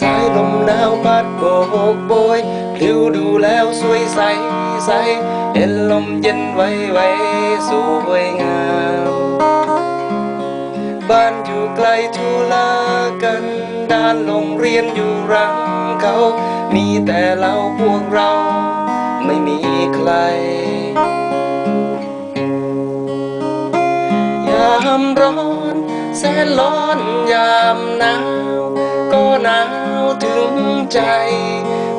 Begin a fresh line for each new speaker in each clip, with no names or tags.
สายลมหนาวพัดโบกโบยพลิ้วดูแล้วสวยใสใสเห็นลมเย็นไวไวสวยงามบ้านอยู่ไกลทุลากันด้านโรงเรียนอยู่รังเขา มีแต่เราพวกเราไม่มีใครยามร้อนแสนร้อนยามหนาวก็หนาว ใจ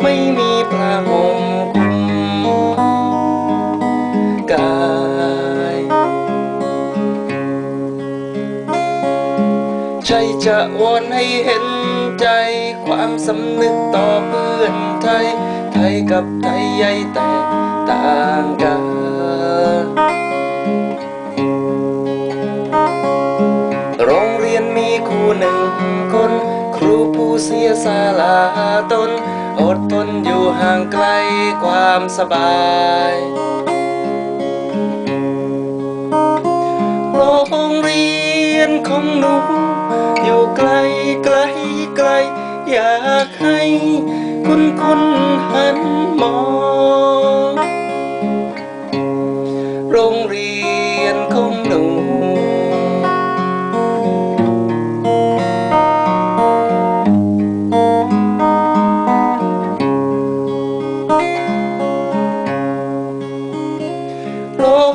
ไม่มีผ้าห่มคลุมกายใช่จะวอนให้เห็นใจ ความสำนึกต่อเพื่อนไทย ไทยกับไทยใหญ่แต่ต่างกันโรงเรียนมีครูหนึ่งคน ครูผู้เสียสละตน อดทนอยู่ห่างไกลความสบายโรงเรียนของหนู อยู่ไกลไกลไกล อยากให้คุณคุณหันมอง โรงเรียนของหนู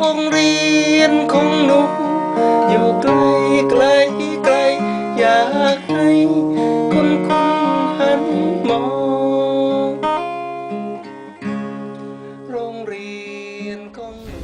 รงเรียนของหนู อยู่ไกลไกลไกล อยากให้คนคุ้นหันมอง โรงเรียนของหนู